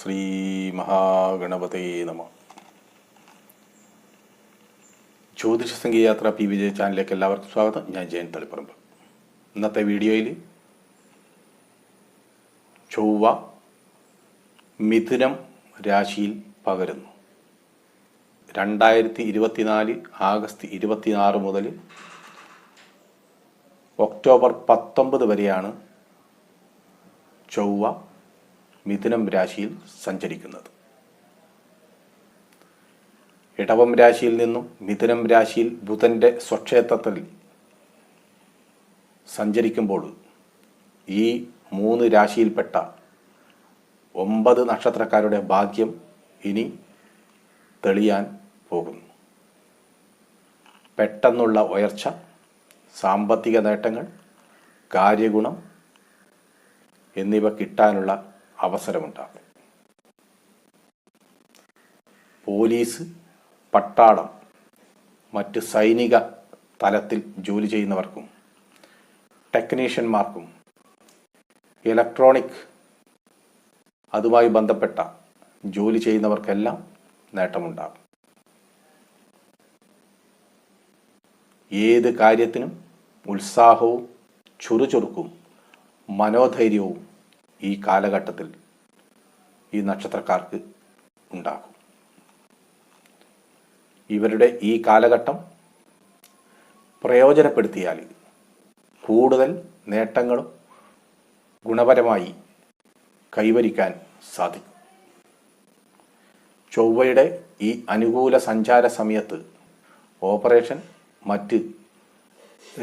ശ്രീ മഹാഗണപതേ നമ. ജ്യോതിഷ സംഗീതയാത്ര പി വിജയ ചാനലിലേക്ക് എല്ലാവർക്കും സ്വാഗതം. ഞാൻ ജയൻ തളിപ്പറമ്പ്. ഇന്നത്തെ വീഡിയോയിൽ ചൊവ്വ മിഥുനം രാശിയിൽ പകരുന്നു. രണ്ടായിരത്തി ഇരുപത്തിനാല് ആഗസ്റ്റ് ഇരുപത്തിയാറ് മുതൽ ഒക്ടോബർ പത്തൊമ്പത് വരെയാണ് ചൊവ്വ മിഥുനം രാശിയിൽ സഞ്ചരിക്കുന്നത്. ഇടവം രാശിയിൽ നിന്നും മിഥുനം രാശിയിൽ ബുധന്റെ സ്വക്ഷേത്രത്തിൽ സഞ്ചരിക്കുമ്പോൾ ഈ മൂന്ന് രാശിയിൽപ്പെട്ട ഒമ്പത് നക്ഷത്രക്കാരുടെ ഭാഗ്യം ഇനി തെളിയാൻ പോകുന്നു. പെട്ടെന്നുള്ള ഉയർച്ച സാമ്പത്തിക നേട്ടങ്ങൾ കാര്യഗുണം എന്നിവ കിട്ടാനുള്ള അവസരമുണ്ടാകും. പോലീസ് പട്ടാളം മറ്റ് സൈനിക തലത്തിൽ ജോലി ചെയ്യുന്നവർക്കും ടെക്നീഷ്യന്മാർക്കും ഇലക്ട്രോണിക് അതുമായി ബന്ധപ്പെട്ട ജോലി ചെയ്യുന്നവർക്കെല്ലാം നേട്ടമുണ്ടാകും. ഏത് കാര്യത്തിനും ഉത്സാഹവും ചുറുചുറുക്കും മനോധൈര്യവും ഈ കാലഘട്ടത്തിൽ ഈ നക്ഷത്രക്കാർക്ക് ഉണ്ടാകും. ഇവരുടെ ഈ കാലഘട്ടം പ്രയോജനപ്പെടുത്തിയാൽ കൂടുതൽ നേട്ടങ്ങളും ഗുണപരമായി കൈവരിക്കാൻ സാധിക്കും. ചൊവ്വയുടെ ഈ അനുകൂല സഞ്ചാര സമയത്ത് ഓപ്പറേഷൻ മറ്റ്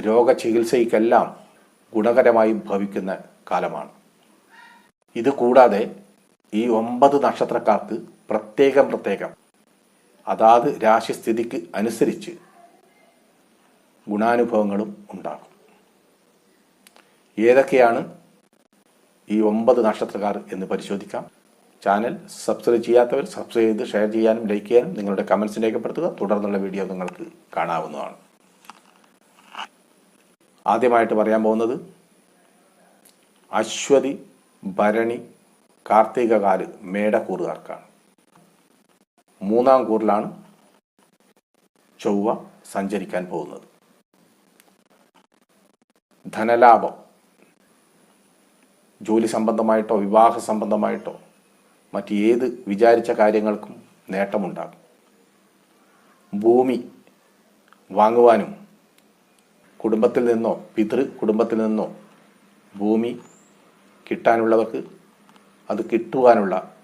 രോഗചികിത്സയ്ക്കെല്ലാം ഗുണകരമായി ഭവിക്കുന്ന കാലമാണ്. ഇത് കൂടാതെ ഈ ഒമ്പത് നക്ഷത്രക്കാർക്ക് പ്രത്യേകം പ്രത്യേകം. അതാത് രാശിസ്ഥിതിക്ക് അനുസരിച്ച് ഗുണാനുഭവങ്ങളും ഉണ്ടാകും. ഏതൊക്കെയാണ് ഈ ഒമ്പത് നക്ഷത്രക്കാർ എന്ന് പരിശോധിക്കാം. ചാനൽ സബ്സ്ക്രൈബ് ചെയ്യാത്തവർ സബ്സ്ക്രൈബ് ചെയ്ത് ഷെയർ ചെയ്യാനും ലൈക്ക് ചെയ്യാനും നിങ്ങളുടെ കമൻസ് രേഖപ്പെടുത്തുക. തുടർന്നുള്ള വീഡിയോ നിങ്ങൾക്ക് കാണാവുന്നതാണ്. ആദ്യമായിട്ട് പറയാൻ പോകുന്നത് അശ്വതി ഭരണി കാർത്തികകാൽ മേടക്കൂറുകാർക്കാണ്. മൂന്നാം കൂറിലാണ് ചൊവ്വ സഞ്ചരിക്കാൻ പോകുന്നത്. ധനലാഭം ജോലി സംബന്ധമായിട്ടോ വിവാഹ സംബന്ധമായിട്ടോ മറ്റ് ഏത് വിചാരിച്ച കാര്യങ്ങൾക്കും നേട്ടമുണ്ടാകും. ഭൂമി വാങ്ങുവാനും കുടുംബത്തിൽ നിന്നോ പിതൃ കുടുംബത്തിൽ നിന്നോ ഭൂമി കിട്ടാനുള്ളവർക്ക് അത് കിട്ടുവാനുള്ള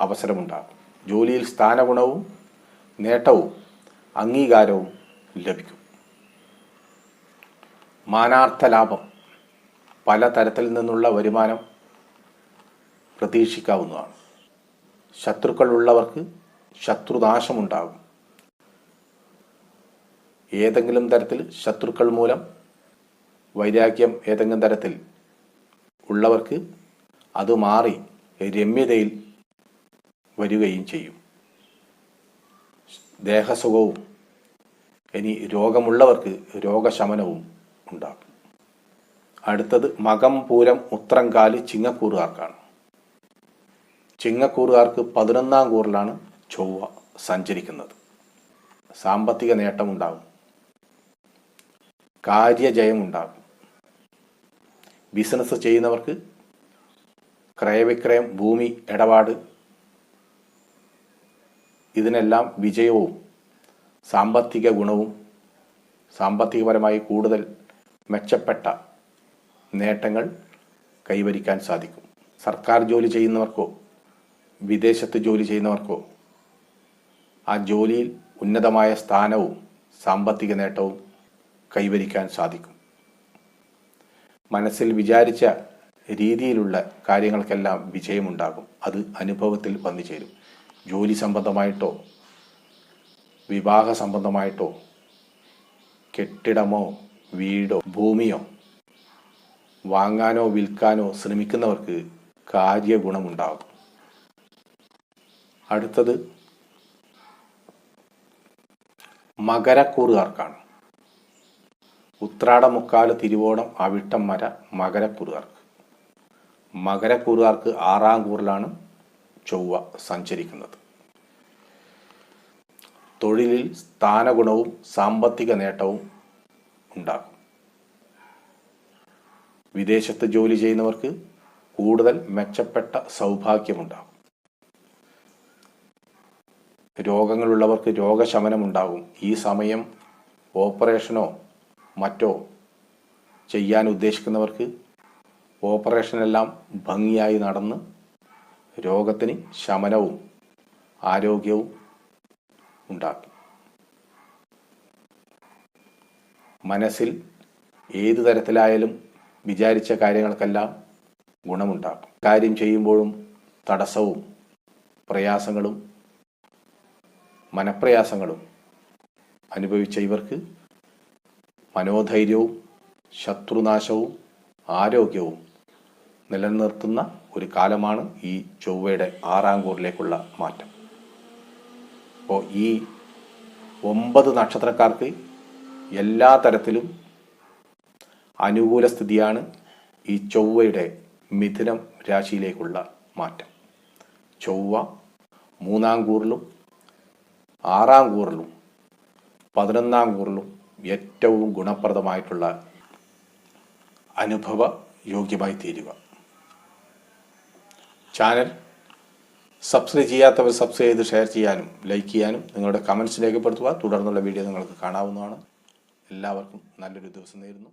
അവസരമുണ്ടാകും. ജോലിയിൽ സ്ഥാനഗുണവും നേട്ടവും അംഗീകാരവും ലഭിക്കും. മാനാർത്ഥ ലാഭം പല തരത്തിൽ നിന്നുള്ള വരുമാനം പ്രതീക്ഷിക്കാവുന്നതാണ്. ശത്രുക്കൾ ഉള്ളവർക്ക് ശത്രുനാശമുണ്ടാകും. ഏതെങ്കിലും തരത്തിൽ ശത്രുക്കൾ മൂലം വൈരാഗ്യം ഏതെങ്കിലും തരത്തിൽ ഉള്ളവർക്ക് അത് മാറി രമ്യതയിൽ വരികയും ചെയ്യും. ദേഹസുഖവും ഇനി രോഗമുള്ളവർക്ക് രോഗശമനവും ഉണ്ടാകും. അടുത്തത് മകം പൂരം ഉത്രങ്കാലി ചിങ്ങക്കൂറുകാർക്കാണ്. ചിങ്ങക്കൂറുകാർക്ക് പതിനൊന്നാം കൂറിലാണ് ചൊവ്വ സഞ്ചരിക്കുന്നത്. സാമ്പത്തിക നേട്ടമുണ്ടാകും. കാര്യജയമുണ്ടാകും. ബിസിനസ് ചെയ്യുന്നവർക്ക് ക്രയവിക്രയം ഭൂമി ഇടപാട് ഇതിനെല്ലാം വിജയവും സാമ്പത്തിക ഗുണവും സാമ്പത്തികപരമായി കൂടുതൽ മെച്ചപ്പെട്ട നേട്ടങ്ങൾ കൈവരിക്കാൻ സാധിക്കും. സർക്കാർ ജോലി ചെയ്യുന്നവർക്കോ വിദേശത്ത് ജോലി ചെയ്യുന്നവർക്കോ ആ ജോലിയിൽ ഉന്നതമായ സ്ഥാനവും സാമ്പത്തിക നേട്ടവും കൈവരിക്കാൻ സാധിക്കും. മനസ്സിൽ വിചാരിച്ച രീതിയിലുള്ള കാര്യങ്ങൾക്കെല്ലാം വിജയമുണ്ടാകും. അത് അനുഭവത്തിൽ വന്നു ചേരും. ജോലി സംബന്ധമായിട്ടോ വിവാഹ സംബന്ധമായിട്ടോ കെട്ടിടമോ വീടോ ഭൂമിയോ വാങ്ങാനോ വിൽക്കാനോ ശ്രമിക്കുന്നവർക്ക് കാര്യഗുണമുണ്ടാകും. അടുത്തത് മകരക്കൂറുകാർക്കാണ്. ഉത്രാടമുക്കാൽ തിരുവോണം അവിട്ടം മര മകരക്കുറുകാർക്ക്. മകരക്കുറുകാർക്ക് ആറാം കൂറിലാണ് ചൊവ്വ സഞ്ചരിക്കുന്നത്. തൊഴിലിൽ സ്ഥാനഗുണവും സാമ്പത്തിക നേട്ടവും ഉണ്ടാകും. വിദേശത്ത് ജോലി ചെയ്യുന്നവർക്ക് കൂടുതൽ മെച്ചപ്പെട്ട സൗഭാഗ്യമുണ്ടാകും. രോഗങ്ങളുള്ളവർക്ക് രോഗശമനമുണ്ടാകും. ഈ സമയം ഓപ്പറേഷനോ മറ്റോ ചെയ്യാൻ ഉദ്ദേശിക്കുന്നവർക്ക് ഓപ്പറേഷനെല്ലാം ഭംഗിയായി നടന്ന് രോഗത്തിന് ശമനവും ആരോഗ്യവും ഉണ്ടാക്കി. മനസ്സിൽ ഏതു തരത്തിലായാലും വിചാരിച്ച കാര്യങ്ങൾക്കെല്ലാം ഗുണമുണ്ടാക്കും. കാര്യം ചെയ്യുമ്പോഴും തടസ്സവും പ്രയാസങ്ങളും മനപ്രയാസങ്ങളും അനുഭവിച്ച ഇവർക്ക് മനോധൈര്യവും ശത്രുനാശവും ആരോഗ്യവും നിലനിർത്തുന്ന ഒരു കാലമാണ് ഈ ചൊവ്വയുടെ ആറാം കൂറിലേക്കുള്ള മാറ്റം. അപ്പോൾ ഈ ഒമ്പത് നക്ഷത്രക്കാർക്ക് എല്ലാ തരത്തിലും അനുകൂല സ്ഥിതിയാണ് ഈ ചൊവ്വയുടെ മിഥുനം രാശിയിലേക്കുള്ള മാറ്റം. ചൊവ്വ മൂന്നാം കൂറിലും ആറാം കൂറിലും പതിനൊന്നാം കൂറിലും ഏറ്റവും ഗുണപ്രദമായിട്ടുള്ള അനുഭവ യോഗ്യമായി തീരുക. ചാനൽ സബ്സ്ക്രൈബ് ചെയ്യാത്തവർ സബ്സ്ക്രൈബ് ചെയ്ത് ഷെയർ ചെയ്യാനും ലൈക്ക് ചെയ്യാനും നിങ്ങളുടെ കമൻസ് രേഖപ്പെടുത്തുക. തുടർന്നുള്ള വീഡിയോ നിങ്ങൾക്ക് കാണാവുന്നതാണ്. എല്ലാവർക്കും നല്ലൊരു ദിവസം നേരുന്നു.